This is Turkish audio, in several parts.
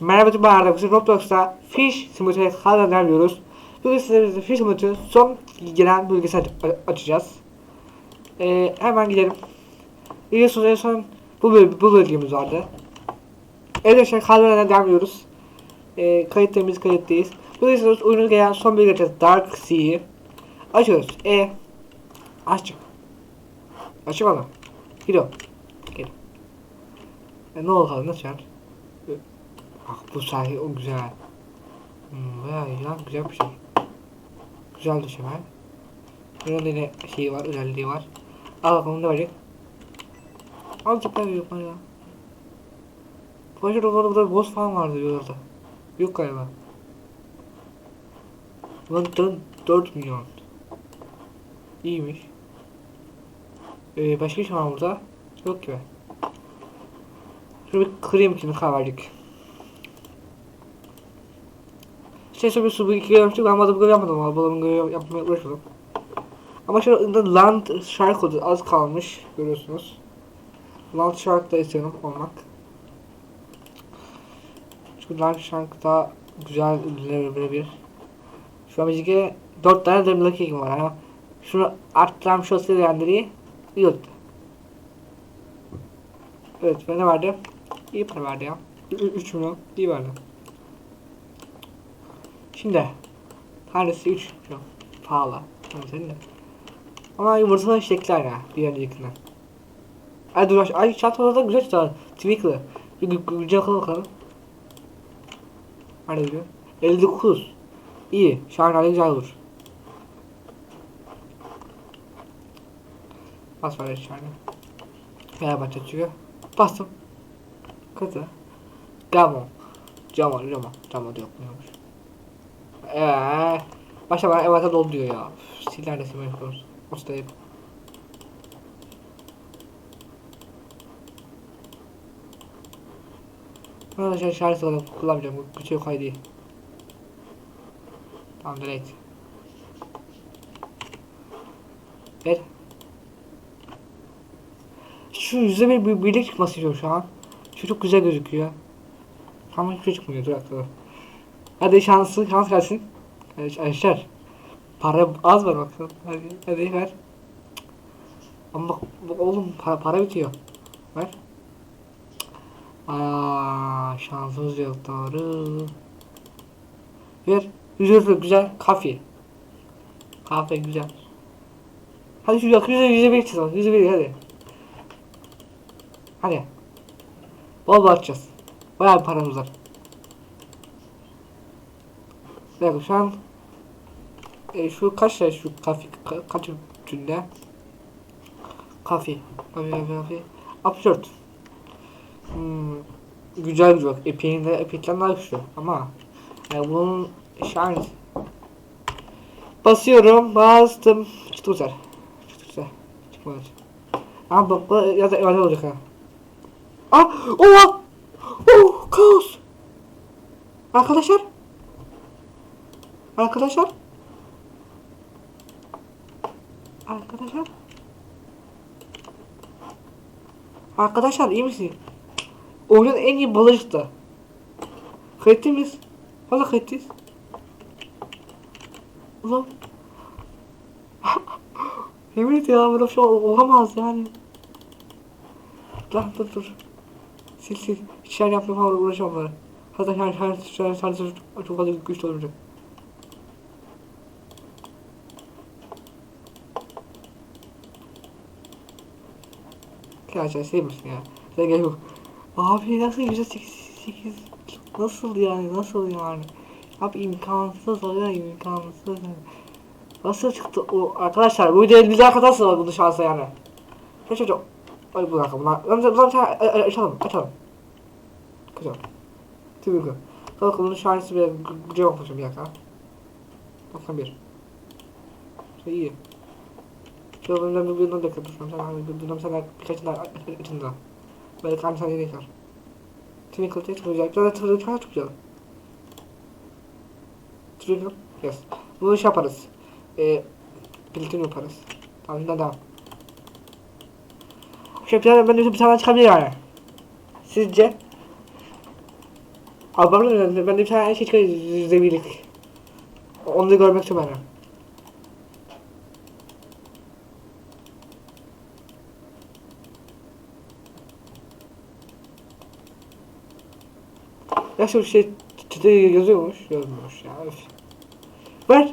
Merhaba tüm arkadaşlar Roblox'ta Fish Simulator'a hala derliyoruz. Bugün sizlerle Fish Simulator'ın son gelen bölgesi aç- açacağız. Ee, hemen gidelim. Biliyorsunuz en son bu, böl bu bölgemiz vardı. Arkadaşlar hala derliyoruz. Ee, kayıtlarımız kayıttayız. Sizlerle oyunun gelen son bölge. Dark Sea'yi. Açıyoruz. E Açtık. Açık oğlum. Gidiyor. Gel. E, ne oldu nasıl yani? Bak bu sahi o güzel. Hmm, bayağı lan güzel bir şey. Güzel ha. Bunun yine şeyi var, özelliği var. Al bakalım ne var ya? Azıcık daha büyük var ya. Başka orada burada boss falan vardı orada. Yok galiba. Lan 4 milyon. İyiymiş. Ee, başka bir şey var burada? Yok gibi. Şöyle bir kırayım şimdi kaverdik. Şey sonra su iki görmüştük ama da görev yapmadım balımın görev yapmaya uğraşmadım. Ama şu Land Shark oldu az kalmış görüyorsunuz. Land Shark da istiyorum olmak. Çünkü Land Shark da güzel level bir. Şu an bizimki 4 tane Demir Lucky var ama şunu arttıran şu olsaydı yani iyi oldu. Evet ve ne verdi? İyi para verdi ya. 3 milyon iyi verdi. Şimdi tanesi 3 milyon pahalı. Tamam senin de. Ama yumurtalı şekiller ya bir öncekinden. Ay dur ay çantamda da güzel tutar. Twinkle. Bir gü- gü- güzel bakalım bakalım. Nerede diyor? 59. İyi. Şahane güzel olur. Bas var şahane. Fenerbahçe çıkıyor. Bastım. Kızı. Gamon. Camon, camon. Camon da yokmuyormuş. Eee. Başta bana evata dolu diyor ya. Üf, Sil neredesin ben yapıyoruz. Ustayım. Bana şey şarjı alıp kullanmayacağım. Bu güçü yok haydi. Tamam direkt. Ver. Şu yüzde bir, bir birlik çıkması istiyor şu an. Şu çok güzel gözüküyor. Ama hiçbir şey çıkmıyor dur dakika. Hadi şansı şans gelsin. Arkadaşlar. Para az var bakalım. Hadi, hadi ver. Ama bak, bak oğlum para, para bitiyor. Ver. Aa şansımız yok doğru. Ver. Güzel güzel kafe. Kafe güzel. Hadi şu yakın yüzde yüzde bir çizelim. Yüzde bir hadi. Hadi. Bol bol atacağız. Bayağı bir paramız var. Bir dakika şu an e, şu kaç lira şu kafe ka, kaç günde? Kafe. Kafe kafe kafe. 64. Hmm, güzel güzel. Epey'in de Epey'den daha güçlü ama yani bunun şans. Basıyorum. Bastım. Çıktı sefer. Çıktı sefer. Çıkmadı. Ama bak bu ya da öyle olacak ha. Ah! Oha! Oh! Kaos! Arkadaşlar! Arkadaşlar! Arkadaşlar! Arkadaşlar iyi misin? Oyunun en iyi balıcıktı. Kayıtlı mıyız? Valla kayıtlıyız. Ulan. Yemin et ya böyle bir şey ol- olamaz yani. Lan dur dur. Sil sil. Hiç şey falan uğraşamam böyle. Hatta her her her her çok, fazla güçlü olacak. Gerçekten şey misin ya? Sen gel bu. Abi nasıl yüzde sekiz, sekiz nasıl yani nasıl yani? Abi imkansız oluyor imkansız. Nasıl çıktı o arkadaşlar bu değil biz arkadaşlar var bunu yani. Şu çocuk. Ay bu dakika bunlar. Lan lan açalım açalım. Güzel. Tabii ki. Bakın bunun şansı bir bakmışım bir dakika. Bakın bir. Şey iyi. Şu bölümden bir bölümden de kapışmam. Sen hani bölümden sen birkaç daha içinde. Belki hani sen yine kar. Twinkle çok güzel. Güzel Twinkle çok güzel. Twinkle. Yes. Bunu şey yaparız. Eee Platin yaparız. Tamam şimdi devam. Şey tane ben bir tane çıkabilir yani. Sizce? Abartma ben de bir tane şey çıkıyor yüzde birlik. Onu da görmek çok önemli. Ya şu şey çıtı yazıyormuş, yazmıyormuş ya. Öf. Ver.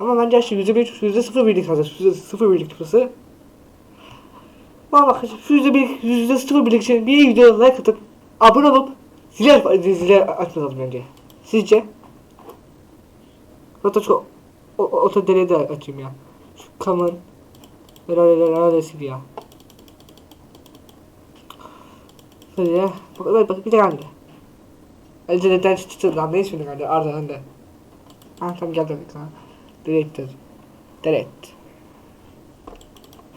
Ama bence şu yüzde bir, yüzde sıfır birlik hazır. Yüzde sıfır birlik burası. Ama bak yüzde bir, yüzde sıfır birlik için bir videoya like atıp abone olup zile, zile açmalım bence. Sizce? Hatta o, oto deliği de açayım ya. Şu neresi ya. Hadi ya. Bak, bak, bak bir de geldi. Elde neden çıktı lan ne ismini geldi Arda Hande. Ha tamam geldi ha. Director. Direct.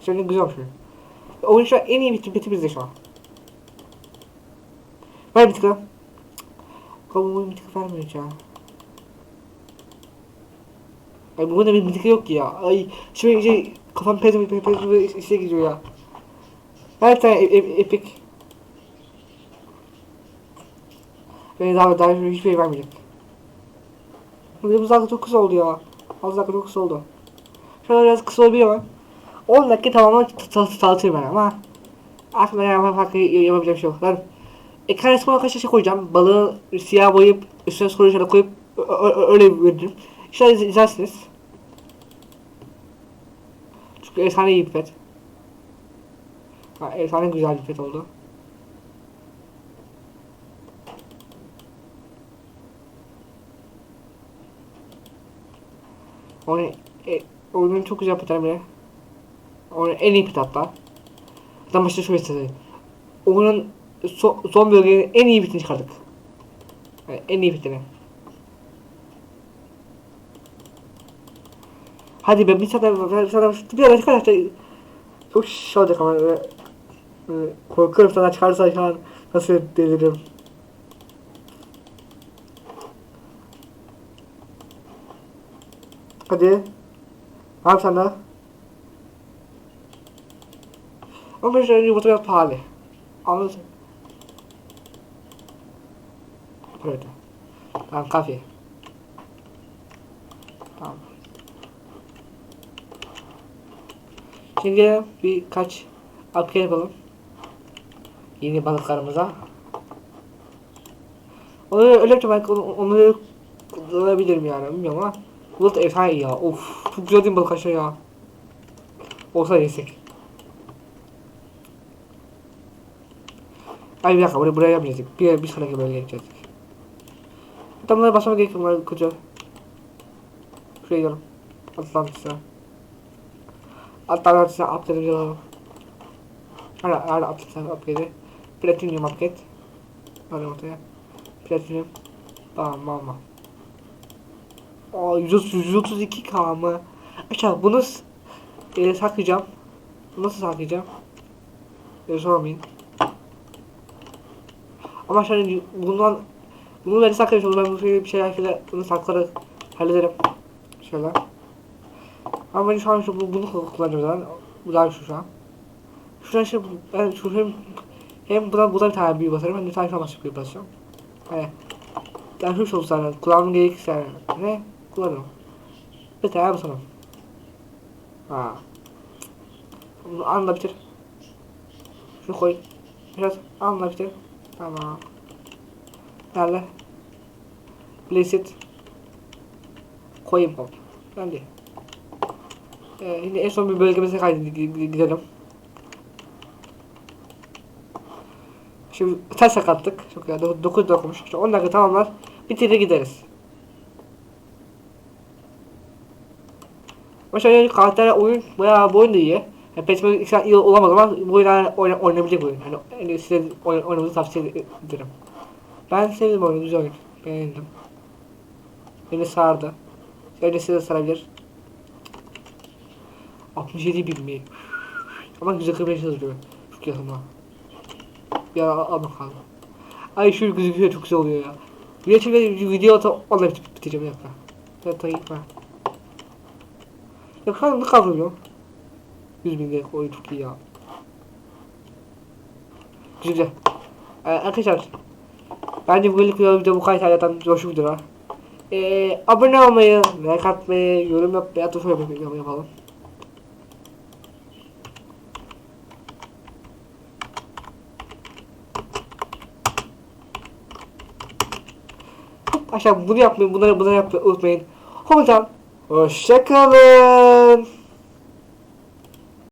Şimdi güzel şey. Oyun şu an en iyi biti, biti bizde şu an. Ver bir tıkla. Kabul oyun bir tıkla vermiyor ya. Ay bu da bir bitik yok ki ya. Ay şimdi şey, kafam pezme pezme pezme işe gidiyor ya. Her tane ep, ep, epik. Beni daha daha hiçbir şey vermeyecek. Bu dakika çok kısa oldu ya. Az dakika çok kısa oldu. Şöyle biraz kısa olabilir ama. 10 dakika tamamen tanıtırım ben ama. Aslında yani farklı yapabileceğim şey yok. Ben ekran resmine kaç şey koyacağım. Balığı siyah boyayıp üstüne soru işareti koyup öyle. İnşallah iz- izlersiniz. Çünkü efsane iyi bir pet. Ha, efsane güzel bir pet oldu. Onu, e, oyunun çok güzel peter bile. Oyunun en iyi pet hatta. Zaten başta şöyle söyleyeyim. Oyunun so, son bölgenin en iyi bitini çıkardık. Yani en iyi bitini. Hadi be bir tane bir tane bir tane çıkarsa çok şey olacak ama böyle, böyle korkuyorum sana çıkarsa şu an nasıl deliririm. Hadi. Abi sen de. Ama şöyle yumurta biraz pahalı. Anladın Evet. Tamam kafi. Tamam. Şimdi birkaç upgrade yapalım. Yeni balıklarımıza. Onu öyle yapacağım belki onu, onu kullanabilirim yani bilmiyorum ama. Bulut efsane ya. Of çok güzel değil mi balık ya. Olsa yesek. Ay bir dakika buraya, buraya yapmayacaktık. Bir, bir sonraki bölgeye gidecektik. Adamlara basmama gerek yok. Bunlar koca. Şuraya gidelim. Atlantis'e. Atlantis'e upgrade'imizi alalım. Hala hala Atlantis'e upgrade'i. Platinum upgrade. Hadi ortaya. Platinum. Tamam mama. Aa 132 k mı? Aşağı bunu e, saklayacağım. Nasıl saklayacağım? E, sormayın. Ama şimdi bundan bunu ben saklayacağım. Ben bu şeyi bir şeyler şöyle bunu sakları hallederim. Şöyle. Ama ben şu an şu, bu- bunu kullanacağım zaten. Bu daha şu şu an. Şuradan şey ben şu hem hem buradan buradan bir tane büyü basarım hem de bir tane şu an başka büyü basacağım. Hani yani şu olsa yani kullanmam gerekirse ne kullanırım. Bir tane basalım. Ha. Bunu anla bitir. Şunu koy. Biraz anla bitir. Tamam. Nerede? Placed. Koyayım komp. Geldi. Ee, şimdi en son bir bölgemize kaydı gidelim. Şimdi ters sakattık. Çok ya 9 dokumuş. İşte 10 dakika tamamlar. Bitirir gideriz. Mesela karakter oyun bayağı bu oyun da iyi. Yani Petman ilk iyi olamaz ama bu oyunu oyna, oynayabilecek oyun. Yani, yani size oyn, oynamanızı tavsiye ederim. Ben sevdim oyunu, güzel oyun. Beğendim. Beni sardı. Öyle size de sarabilir. 67 bin mi? Ama güzel kırmaya çalışıyor. Çok yakında. Bir ara al bakalım. Ay şu gözüküyor çok güzel oluyor ya. Bir şimdi video ata onunla bit bitireceğim bir dakika. Tabii gitme. Ya kan ne kavruyor? 100 bin oyun çok iyi ya. Güzel. Ee, arkadaşlar Bence bu ilk video bu kadar hayattan coşu videolar. Ee, abone olmayı, like atmayı, yorum yapmayı, hatta şöyle yapalım. Hop aşağı bunu yapmayın, bunları bunları yapmayı unutmayın. Hoşçakalın. um,